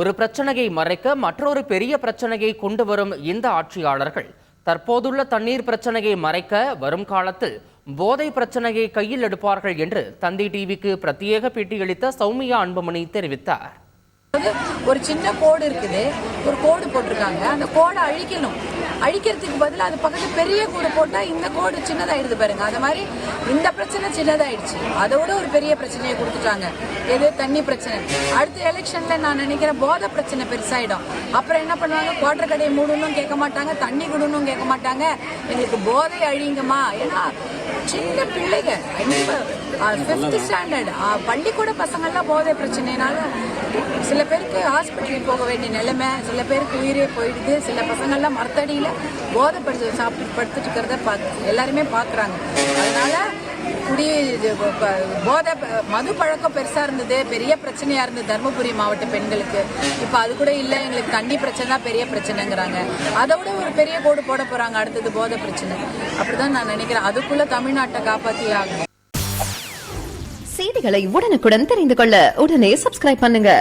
ஒரு பிரச்சனையை மறைக்க மற்றொரு பெரிய பிரச்சனையை கொண்டு வரும் இந்த ஆட்சியாளர்கள். தற்போதுள்ள தண்ணீர் பிரச்சனையை மறைக்க வரும் காலத்தில் போதை பிரச்சனையை கையில் எடுப்பார்கள் என்று தந்தி டிவிக்கு பிரத்யேக பேட்டியளித்த சௌமியா அன்புமணி தெரிவித்தார். ஒரு சின்ன கோடு இருக்குது. ஒரு கோடு போட்டிருக்காங்க. அந்த கோடை அழிக்கணும். அழிக்கிறதுக்கு பதிலாக அது பக்கத்துல பெரிய கோடு போட்டால் இந்த கோடு சின்னதாயிடுது பாருங்க. அது மாதிரி இந்த பிரச்சனை சின்னதாயிடுச்சு. அதோட ஒரு பெரிய பிரச்சனையை கொடுத்துட்டாங்க. எது? தண்ணி பிரச்சனை. அடுத்த எலெக்ஷன்ல நான் நினைக்கிறேன் போதை பிரச்சனை பெருசாயிடும். அப்புறம் என்ன பண்ணுவாங்க? குவாட்டர் கடையை மூடணும் கேட்க மாட்டாங்க தண்ணி கொடுணும் கேட்க மாட்டாங்க. எங்களுக்கு போதை அழிங்கம்மா ஏன்னா சின்ன பிள்ளைங்க. ஃபிஃப்த் ஸ்டாண்டர்ட் பள்ளிக்கூட பசங்கள்லாம் போதை பிரச்சனைனால சில பேருக்கு ஹாஸ்பிட்டலுக்கு போக வேண்டிய நிலைமை சில பேருக்கு உயிரே போயிடுது. சில பசங்கள்லாம் மரத்தடியில் போதை படுத்து சாப்பிட்டு படுத்துட்டு இருக்கிறத பார்த்து எல்லாருமே பார்க்குறாங்க அதனால குடி இது போதை மது பழக்கம் பெருசாக இருந்தது பெரிய பிரச்சனையாக இருந்தது தருமபுரி மாவட்ட பெண்களுக்கு. இப்போ அது கூட இல்லை எங்களுக்கு தண்ணி பிரச்சனை தான் பெரிய பிரச்சனைங்கிறாங்க. அதை விட ஒரு பெரிய கோடு போட போகிறாங்க அடுத்தது போதை பிரச்சனை. அப்படிதான் நான் நினைக்கிறேன். அதுக்குள்ளே தமிழ்நாட்டை காப்பாற்றி ஆகும் செய்திகளை உடனுக்குடன் தெரிந்து கொள்ள உடனே சப்ஸ்கிரைப் பண்ணுங்க.